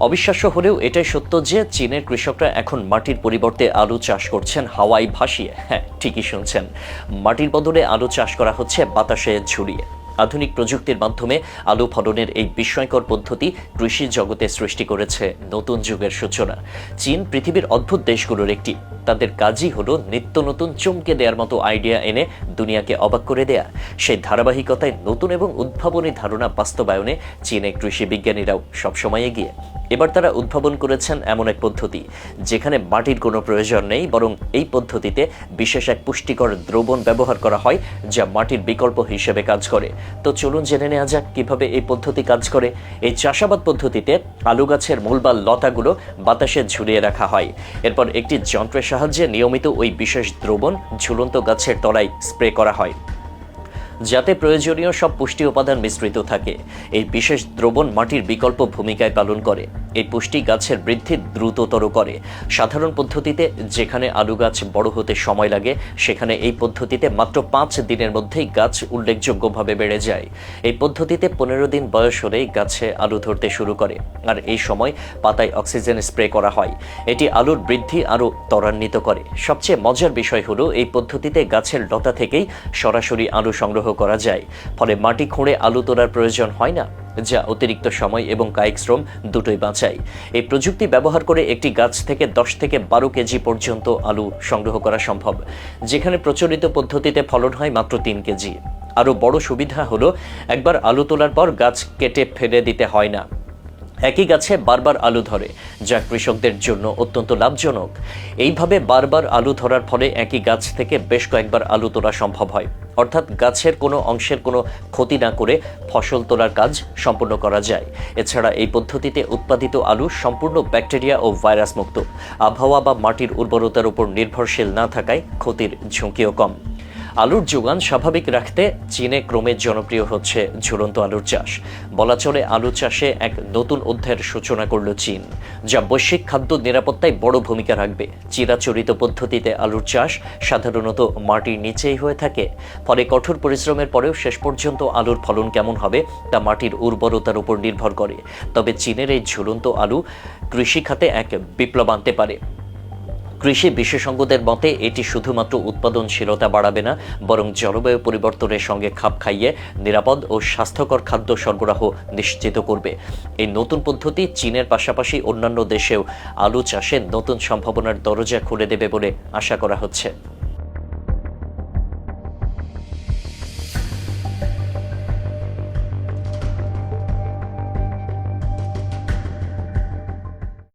অবিশ্বাস্য হলেও এটাই সত্য যে চীনের কৃষকরা এখন মাটির পরিবর্তে আলু চাষ করছেন হাওয়াই ভাসিয়ে। হ্যাঁ ঠিকই শুনছেন। মাটির বদলে আলু চাষ করা হচ্ছে বাতাসে ঝুড়িয়ে আধুনিক প্রযুক্তির মাধ্যমে আলু ফলনের এই বিস্ময়কর পদ্ধতি কৃষি জগতে সৃষ্টি করেছে নতুন যুগের সূচনা। চীন পৃথিবীর অদ্ভুত দেশগুলোর একটি তাদের কাজই হলো নিত্য নতুন চমকে দেওয়ার মতো আইডিয়া এনে দুনিয়াকে অবাক করে দেয়া। সেই ধারাবাহিকতায় নতুন এবং উদ্ভাবনী ধারণা বাস্তবায়নে চীনে কৃষি বিজ্ঞানীরাও সবসময় এগিয়ে। এবার তারা উদ্ভাবন করেছেন এমন এক পদ্ধতি, যেখানে মাটির কোনো প্রয়োজন নেই, বরং এই পদ্ধতিতে বিশেষ এক পুষ্টিকর দ্রবণ ব্যবহার করা হয়, যা মাটির বিকল্প হিসেবে কাজ করে। তো চলুন জেনে নেওয়া যাক কীভাবে এই পদ্ধতি কাজ করে। এই চাষাবাদ পদ্ধতিতে আলু গাছের মূল বা লতাগুলো বাতাসে ঝুলিয়ে রাখা হয়। এরপর একটি যন্ত্রের সাহায্যে নিয়মিত ওই বিশেষ দ্রবণ ঝুলন্ত গাছের তলায় স্প্রে করা হয়। যাতে প্রয়োজনীয় সব পুষ্টি উপাদান মিশ্রিত থাকে, এই বিশেষ দ্রবণ মাটির বিকল্প ভূমিকায় পালন করে। এই পুষ্টি গাছের বৃদ্ধি দ্রুততর করে। সাধারণ পদ্ধতিতে যেখানে আলু গাছ বড় হতে সময় লাগে, সেখানে এই পদ্ধতিতে মাত্র পাঁচ দিনের মধ্যেই গাছ উল্লেখযোগ্যভাবে বেড়ে যায়। এই পদ্ধতিতে পনেরো দিন বয়স হলেই গাছে আলু ধরতে শুরু করে। আর এই সময় পাতায় অক্সিজেন স্প্রে করা হয়। এটি আলুর বৃদ্ধি আরও ত্বরান্বিত করে। সবচেয়ে মজার বিষয় হলো, এই পদ্ধতিতে গাছের লতা থেকেই সরাসরি আলু সংগ্রহ করা যায়। ফলে মাটি খুঁড়ে আলু তোলার প্রয়োজন হয় না। যা অতিরিক্ত সময় এবং কায়িক শ্রম দুটোই বাঁচায়। এই প্রযুক্তি ব্যবহার করে একটি গাছ থেকে দশ থেকে বারো কেজি পর্যন্ত আলু সংগ্রহ করা সম্ভব, যেখানে প্রচলিত পদ্ধতিতে ফলন হয় মাত্র তিন কেজি। আরও বড় সুবিধা হলো, একবার আলু তোলার পর গাছ কেটে ফেলে দিতে হয় না। একই গাছে বারবার আলু ধরে, যা কৃষকদের জন্য অত্যন্ত লাভজনক। এইভাবে বারবার আলু ধরার ফলে একই গাছ থেকে বেশ কয়েকবার আলু তোলা সম্ভব হয়। অর্থাৎ গাছের কোনো অংশের কোনো ক্ষতি না করে ফসল তোলার কাজ সম্পূর্ণ করা যায়। এছাড়া এই পদ্ধতিতে উৎপাদিত আলু সম্পূর্ণ ব্যাকটেরিয়া ও ভাইরাস মুক্ত। আবহাওয়া বা মাটির উর্বরতার উপর নির্ভরশীল না থাকায় ক্ষতির ঝুঁকিও কম। আলুর যোগান স্বাভাবিক রাখতে চীনে ক্রমে জনপ্রিয় হচ্ছে ঝুলন্ত আলুর চাষ। বলা চলে আলু চাষে এক নতুন অধ্যায়ের সূচনা করল চীন, যা বৈশ্বিক খাদ্য নিরাপত্তায় বড় ভূমিকা রাখবে। চিরাচরিত পদ্ধতিতে আলুর চাষ সাধারণত মাটির নিচেই হয়ে থাকে। ফলে কঠোর পরিশ্রমের পরেও শেষ পর্যন্ত আলুর ফলন কেমন হবে তা মাটির উর্বরতার উপর নির্ভর করে। তবে চীনের এই ঝুলন্ত আলু কৃষি খাতে এক বিপ্লব আনতে পারে। কৃষি বিশেষজ্ঞদের মতে, এটি শুধুমাত্র উৎপাদনশীলতা বাড়াবে না, বরং জলবায়ু পরিবর্তনের সঙ্গে খাপ খাইয়ে নিরাপদ ও স্বাস্থ্যকর খাদ্য সরবরাহ নিশ্চিত করবে। এই নতুন পদ্ধতি চীনের পাশাপাশি অন্যান্য দেশেও আলু চাষে নতুন সম্ভাবনার দরজা খুলে দেবে বলে আশা করা হচ্ছে।